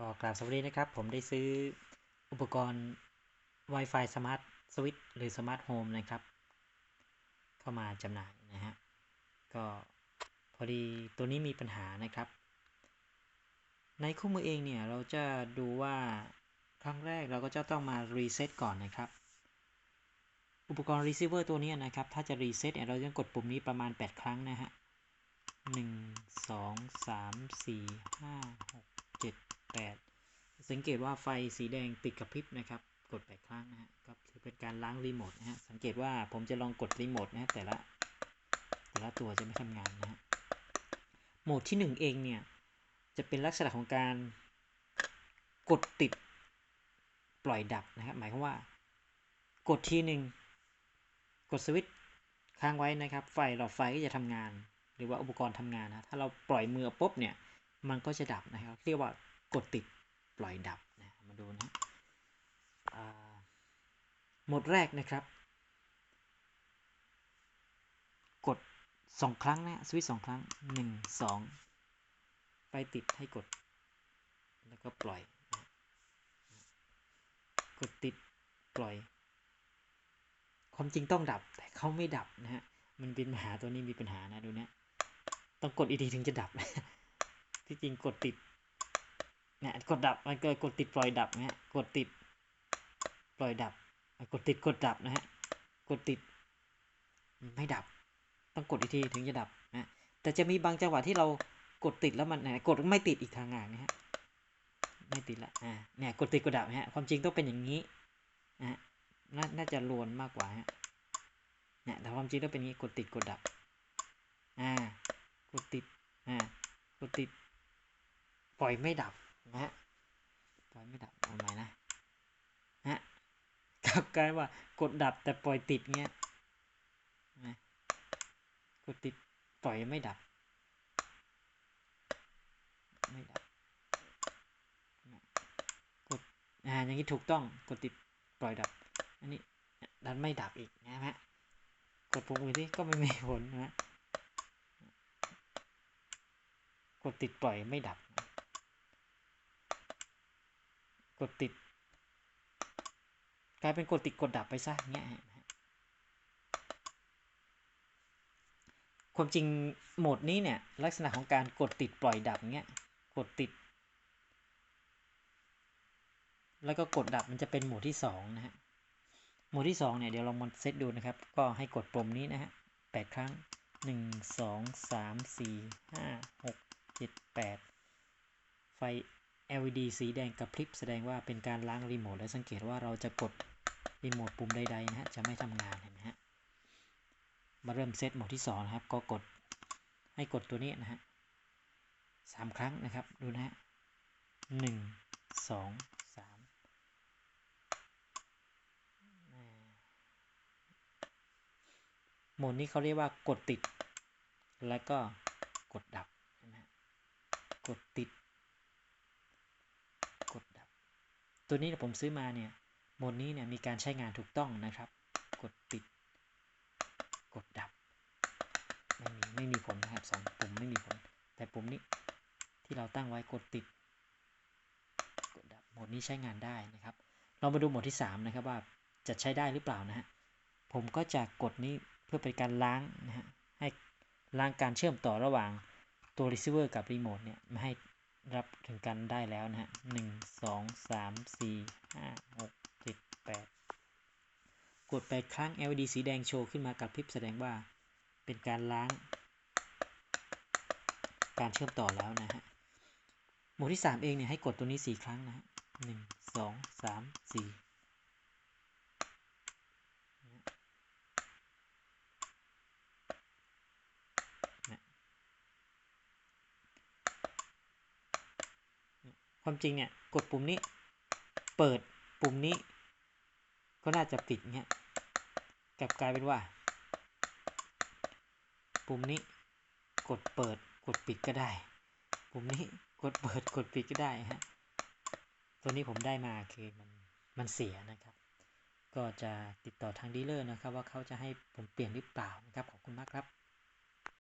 ก็กราบสวัสดีนะครับ ผมได้ซื้ออุปกรณ์ Wi-Fi Smart Switch หรือ Smart Home นะครับ เข้ามาจำหน่ายนะฮะ ก็พอดีตัวนี้มีปัญหานะครับ ในคู่มือเองเนี่ย เราจะดูว่าครั้งแรกเราก็จะต้องมารีเซ็ตก่อนนะครับ อุปกรณ์ receiver ตัวนี้นะครับ ถ้าจะรีเซ็ตเนี่ยเราต้องกดปุ่มนี้ประมาณ 8 ครั้งนะฮะหนึ่งสองสามสี่ห้าหก เจ็ดแปดสังเกตว่าไฟสีแดงติดกระพริบนะครับ กด 8 ครั้งนะฮะก็ถือเป็นการล้างรีโมทนะฮะ สังเกตว่าผมจะลองกดรีโมทนะฮะแต่ละแต่ละตัวจะไม่ทำงานนะฮะ โหมดที่ 1 เองเนี่ย จะเป็นลักษณะของการกดติดปล่อยดับนะครับ หมายความว่า กดทีหนึ่งกดสวิตช์ค้างไว้นะครับ ไฟหลอดไฟก็จะทำงาน หรือว่าอุปกรณ์ทำงานนะ ถ้าเราปล่อยมือปุ๊บเนี่ย มันก็จะดับนะครับ เรียกว่า กดติดปล่อยดับนะมาดูนะโหมดแรกนะครับ กด 2 ครั้งนะสวิตช์สองครั้ง 1 2ไฟติดให้กด แล้วก็ปล่อย กดติดปล่อย ความจริงต้องดับแต่เขาไม่ดับนะฮะ มันเป็นปัญหาตัวนี้มีปัญหานะดูเนะต้องกดอีกทีถึงจะดับ ที่จริงกดติด เนี่ยกดดับมันเกิดกดติดปล่อยดับนะฮะกดติดปล่อยดับ กดติดกดดับนะฮะกดติดไม่ดับ ต้องกดอีกทีถึงจะดับนะแต่จะมีบางจังหวะที่เรากดติดแล้วมันนะกดไม่ติดอีกทางงานนะฮะไม่ติดละอ่าเนี่ยกดติดกดดับนะฮะความจริงต้องเป็นอย่างนี้นะนน่าจะลวนมากกว่าฮะเนี่ยแต่ความจริงต้องเป็นอย่างนี้กดติดกดดับอ่ากดติดอ่ากดติดปล่อยไม่ดับ นะฮะปล่อยไม่ดับเอาใหม่นะฮะกลับกลายว่ากดดับแต่ปล่อยติดเงี้ยนะกดติดปล่อยไม่ดับ ไม่ดับกดอ่าอย่างนี้ถูกต้องกดติดปล่อยดับ อันนี้ดันไม่ดับอีกนะฮะกดปุ่มอื่นที่ก็ไม่มีผลนะกดติดปล่อยไม่ดับ กดติด กลายเป็นกดติดกดดับไปซะเงี้ยความจริงโหมดนี้เนี่ย ลักษณะของการกดติดปล่อยดับเงี้ยกดติด แล้วก็กดดับมันจะเป็นโหมดที่2นะฮะโหมดที่2เนี่ยเดี๋ยวลองมาเซตดูนะครับ ก็ให้กดปุ่มนี้นะฮะ8ครั้ง1 2 3 4 5 6 7 8ไฟ LED สีแดงกระพริบแสดงว่าเป็นการล้างรีโมทและสังเกตว่าเราจะกดรีโมทปุ่มใดๆนะฮะจะไม่ทำงานเห็นไหมฮะมาเริ่มเซตโหมดที่2นะครับ ก็กดให้กดตัวนี้นะฮะสามครั้งนะครับดูนะฮะหนึ่งสองสามโหมดนี้เขาเรียกว่ากดติด แล้วก็กดดับนะฮะกดติด ตัวนี้ผมซื้อมาเนี่ยโหมดนี้เนี่ยมีการใช้งานถูกต้องนะครับ กดปิด กดดับ ไม่มีไม่มีผลนะครับสองปุ่มไม่มีผล แต่ปุ่มนี้ที่เราตั้งไว้กดติด กดดับโหมดนี้ใช้งานได้นะครับ เรามาดูโหมดที่ 3 นะครับว่าจะใช้ได้หรือเปล่านะฮะผมก็จะกดนี้เพื่อเป็นการล้างนะฮะให้ล้างการเชื่อมต่อระหว่างตัว receiver กับรีโมทเนี่ยไม่ให้ รับถึงกันได้แล้วนะฮะหนึ่งสองสามสี่ห้าหกเจ็ดแปดกดไปครั้ง LED สีแดงโชว์ขึ้นมากับพริบแสดงว่าเป็นการล้าง การเชื่อมต่อแล้วนะฮะโหมดที่ 3 เองเนี่ยให้กดตัวนี้ 4 ครั้งนะฮะหนึ่งสองสามสี่ ความจริงเนี่ยกดปุ่มนี้ เปิดปุ่มนี้ ก็น่าจะปิดเงี้ยกลับกลายเป็นว่า ปุ่มนี้กดเปิดกดปิดก็ได้ ปุ่มนี้กดเปิดกดปิดก็ได้ฮะตัวนี้ผมได้มาคือมันมันเสียนะครับ ก็จะติดต่อทางดีลเลอร์นะครับ ว่าเขาจะให้ผมเปลี่ยนหรือเปล่านะครับขอบคุณมากครับ